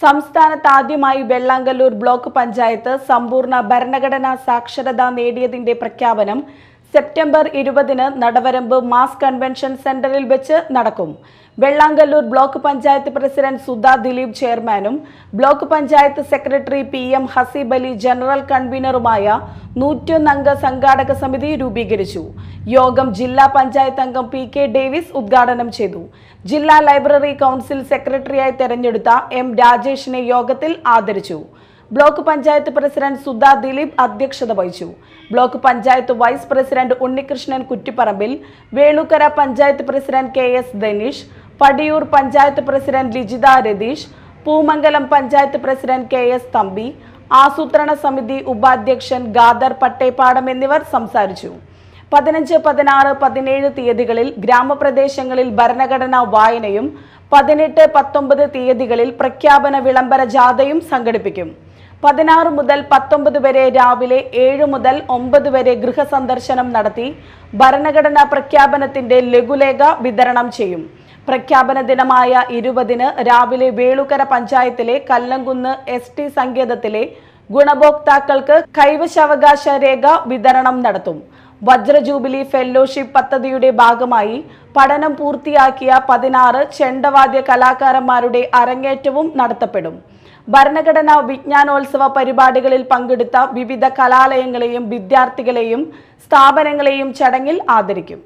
സംസ്ഥാനത്ത് ആദ്യമായി വെള്ളാങ്കല്ലൂർ ബ്ലോക്ക് പഞ്ചായത്ത് സമ്പൂർണ ഭരണഘടനാ സാക്ഷരത നേടിയതിന്റെ പ്രഖ്യാപനം സെപ്റ്റംബർ ഇരുപതിന് നടവരമ്പ് മാസ് കൺവെൻഷൻ സെന്ററിൽ വെച്ച് നടക്കും. വെള്ളാങ്കല്ലൂർ ബ്ലോക്ക് പഞ്ചായത്ത് പ്രസിഡന്റ് സുധാ ദിലീപ് ചെയർമാനും block panchayat secretary P M Haseeb Ali general കൺവീനറുമായ നൂറ്റൊന്നംഗ സംഘാടക സമിതി രൂപീകരിച്ചു. യോഗം ജില്ലാ പഞ്ചായത്ത് അംഗം പി കെ ഡേവിസ് ഉദ്ഘാടനം ചെയ്തു. ജില്ലാ ലൈബ്രറി കൗൺസിൽ സെക്രട്ടറിയായി തെരഞ്ഞെടുത്ത എം രാജേഷിനെ യോഗത്തിൽ ആദരിച്ചു. ബ്ലോക്ക് പഞ്ചായത്ത് പ്രസിഡന്റ് സുധാ ദിലീപ് അധ്യക്ഷത വഹിച്ചു. Block panchayat vice president Unnikrishnan Kuttipparambil Velookkara panchayat president K S Dhaneesh Padiyoor panchayat president Lijitha Ratheesh Poomangalam panchayat president K S Thampi ആസൂത്രണ സമിതി ഉപാധ്യക്ഷൻ ഗാദർ പട്ടേപ്പാടം എന്നിവർ സംസാരിച്ചു. പതിനഞ്ച് പതിനാറ് പതിനേഴ് തീയതികളിൽ ഗ്രാമപ്രദേശങ്ങളിൽ ഭരണഘടനാ വായനയും പതിനെട്ട് പത്തൊമ്പത് തീയതികളിൽ പ്രഖ്യാപന വിളംബര ജാഥയും സംഘടിപ്പിക്കും. പതിനാറ് മുതൽ പത്തൊമ്പത് വരെ രാവിലെ ഏഴ് മുതൽ ഒമ്പത് വരെ ഗൃഹസന്ദർശനം നടത്തി ഭരണഘടനാ പ്രഖ്യാപനത്തിന്റെ ലഘുലേഖ വിതരണം ചെയ്യും. പ്രഖ്യാപന ദിനമായ ഇരുപതിന് രാവിലെ വേളുക്കര പഞ്ചായത്തിലെ കല്ലങ്കുന്ന് എസ് ടി സങ്കേതത്തിലെ ഗുണഭോക്താക്കൾക്ക് കൈവശാവകാശ രേഖ വിതരണം നടത്തും. വജ്രജൂബിലി ഫെല്ലോഷിപ്പ് പദ്ധതിയുടെ ഭാഗമായി പഠനം പൂർത്തിയാക്കിയ പതിനാറ് ചെണ്ടവാദ്യ കലാകാരന്മാരുടെ അരങ്ങേറ്റവും നടത്തപ്പെടും. ഭരണഘടനാ വിജ്ഞാനോത്സവ പരിപാടികളിൽ പങ്കെടുത്ത വിവിധ കലാലയങ്ങളെയും വിദ്യാർത്ഥികളെയും സ്ഥാപനങ്ങളെയും ചടങ്ങിൽ ആദരിക്കും.